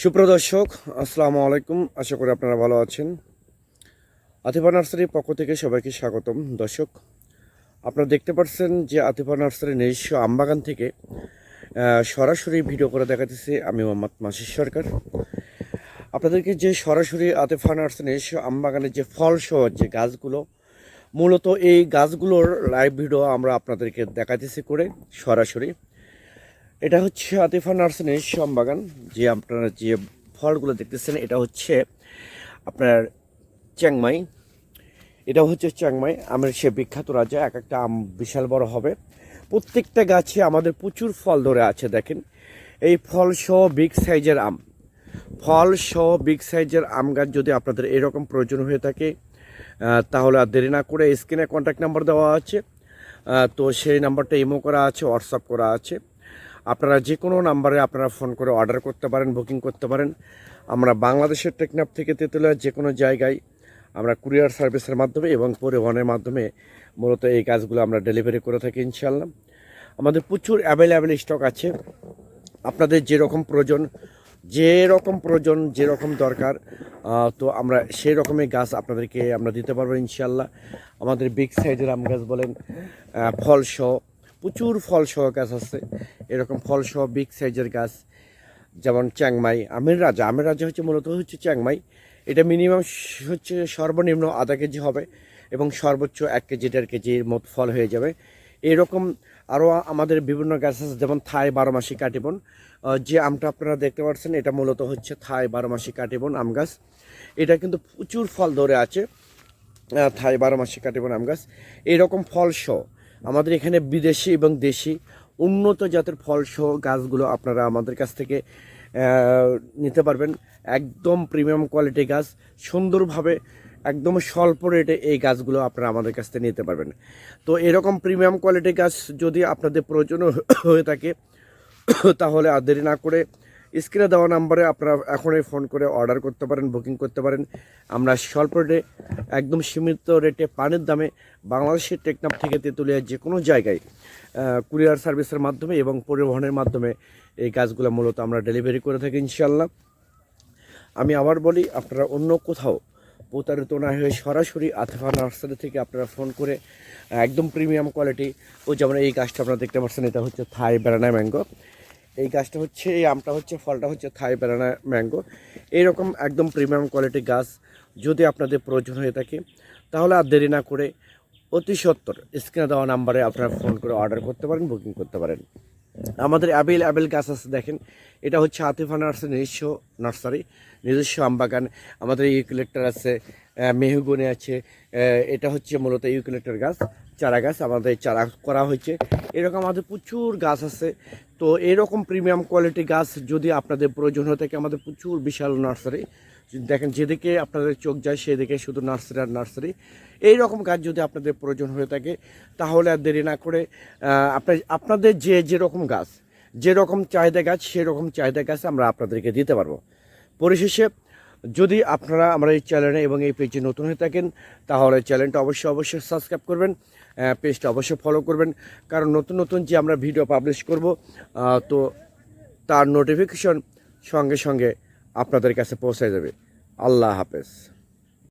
সুপ্রদর্শক আসসালামু আলাইকুম। আশা করি আপনারা ভালো আছেন। আতিফা নার্সারির পক্ষ থেকে সবাইকে স্বাগতম। দর্শক, আপনারা দেখতে পাচ্ছেন যে আতিফা নার্সারির নিজস্ব আমবাগান থেকে সরাসরি ভিডিও করে দেখাতেছি আমি মোহাম্মদ মাসির সরকার। আপনাদেরকে যে সরাসরি আতিফা নার্সারির নিজস্ব আমবাগানের যে ফল সহ যে গাছগুলো, মূলত এই গাছগুলোর লাইভ ভিডিও আমরা আপনাদেরকে দেখাতেছি করে সরাসরি। এটা হচ্ছে আতিফা নার্সারির বাগান যে আপনারা যে ফলগুলো দেখতেছেন, এটা হচ্ছে আপনার চ্যাংমাই। এটা হচ্ছে চ্যাংমাই, আমের সে বিখ্যাত রাজা, এক একটা আম বিশাল বড় হবে। প্রত্যেকটা গাছে আমাদের প্রচুর ফল ধরে আছে, দেখেন। এই ফল সহ বিগ সাইজের আম। ফল সহ বিগ সাইজের আম গাছ যদি আপনাদের এরকম প্রয়োজন হয়ে থাকে তাহলে আর দেরি না করে স্ক্রিনে কন্ট্যাক্ট নাম্বার দেওয়া আছে। তো সেই নাম্বারটা ইমো করা আছে হোয়াটসঅ্যাপ করা আছে। আপনারা যে কোনো নাম্বারে আপনারা ফোন করে অর্ডার করতে পারেন বুকিং করতে পারেন। আমরা বাংলাদেশের টেকনাফ থেকে তেঁতুলিয়া যে কোনো জায়গায় আমরা কুরিয়ার সার্ভিসের মাধ্যমে এবং পরিবহনের মাধ্যমে মূলত এই কাজগুলো আমরা ডেলিভারি করে থাকি ইনশাল্লাহ আমাদের প্রচুর অ্যাভেলেবেল স্টক আছে। আপনাদের যেরকম প্রয়োজন যে রকম প্রয়োজন যেরকম দরকার তো আমরা সেই রকমের গাছ আপনাদেরকে আমরা দিতে পারব ইনশাল্লাহ আমাদের বিগ সাইজের আম গাছ বলেন আহ, ফল সহ প্রচুর ফল সহ গাছ আছে। এরকম ফল সহ বিগ সাইজের গাছ, যেমন চ্যাংমাই। আমের রাজা আমের রাজা হচ্ছে মূলত হচ্ছে চ্যাংমাই। এটা মিনিমাম হচ্ছে সর্বনিম্ন আধা কেজি হবে এবং সর্বোচ্চ এক কেজি, দেড় কেজির মতো ফল হয়ে যাবে। এরকম আরও আমাদের বিভিন্ন গাছ আছে, যেমন থাই বারো মাসি কাটিবন যে আমটা আপনারা দেখতে পাচ্ছেন, এটা মূলত হচ্ছে থাই বারো মাসি কাটিবন আম গাছ। এটা কিন্তু প্রচুর ফল ধরে আছে থাই বারো মাসি কাটিবন আম গাছ। এইরকম ফল সহ আমাদের এখানে বিদেশি এবং দেশি উন্নত জাতের ফল সহ গাছগুলো আপনারা আমাদের কাছ থেকে নিতে পারবেন। একদম প্রিমিয়াম কোয়ালিটি গাছ, সুন্দরভাবে একদম স্বল্প রেটে এই গাছগুলো আপনারা আমাদের কাছ থেকে নিতে পারবেন। তো এরকম প্রিমিয়াম কোয়ালিটি গাছ যদি আপনাদের প্রয়োজন হয়ে থাকে, তাহলে আর দেরি না করে স্ক্রিনে দেওয়া নাম্বারে আপনারা এখনই ফোন করে অর্ডার করতে পারেন, বুকিং করতে পারেন। আমরা স্বল্প রেটে, একদম সীমিত রেটে পানির দামে বাংলাদেশের টেকনাফ থেকে তেঁতুলিয়া যে কোনো জায়গায় কুরিয়ার সার্ভিসের মাধ্যমে এবং পরিবহনের মাধ্যমে এই গাছগুলো মূলত আমরা ডেলিভারি করে থাকি ইনশাল্লাহ আমি আবার বলি, আপনারা অন্য কোথাও প্রতারিত না হয়ে সরাসরি আতফা নার্সারি থেকে আপনারা ফোন করে, একদম প্রিমিয়াম কোয়ালিটি, ও যেমন এই গাছটা আপনারা দেখতে পাচ্ছেন, এটা হচ্ছে থাই বেড়ানা ম্যাঙ্গো। এই গাছটা হচ্ছে, এই আমটা হচ্ছে, ফলটা হচ্ছে থাই ব্যানানা ম্যাঙ্গো। এইরকম একদম প্রিমিয়াম কোয়ালিটি গাছ যদি আপনাদের প্রয়োজন হয়ে থাকে, তাহলে আর দেরি না করে অতি সত্তর স্ক্রিনে দেওয়া নাম্বারে আপনারা ফোন করে অর্ডার করতে পারেন, বুকিং করতে পারেন। আমাদের অ্যাবেল অ্যাবেল গাছ আছে, দেখেন। এটা হচ্ছে আতিফা নার্সারি নিজস্ব নার্সারি, নিজস্ব আমবাগান। আমাদের ইউকুলেক্টর আছে মেহগুনি আছে এটা হচ্ছে মূলত ইউকুলেক্টর গাছ, চারা গাছ। আমাদের চারা করা হয়েছে। এরকম আমাদের প্রচুর গাছ আছে। তো এরকম প্রিমিয়াম কোয়ালিটি গাছ যদি আপনাদের প্রয়োজন হয়ে থাকে আমাদের প্রচুর বিশাল নার্সারি দেখেন, যেদিকে আপনাদের চোখ যায়, সেদিকে শুধু নার্সারি আর নার্সারি। এই রকম গাছ যদি আপনাদের প্রয়োজন হয়ে থাকে, তাহলে আর দেরি না করে আপনার আপনাদের যে যেরকম গাছ, যেরকম চাহিদা গাছ, সেরকম চাহিদা গাছ আমরা আপনাদেরকে দিতে পারব। পরিশেষে, যদি আপনারা আমরা এই চ্যানেলে এবং এই পেজে নতুন হয়ে থাকেন, তাহলে চ্যানেলটা অবশ্যই অবশ্যই সাবস্ক্রাইব করবেন পেজটা অবশ্যই ফলো করবেন, কারণ নতুন নতুন যে আমরা ভিডিও পাবলিশ করব তো তার নোটিফিকেশন সঙ্গে সঙ্গে আপনাদের কাছে পৌঁছে যাবে। আল্লাহ হাফেজ।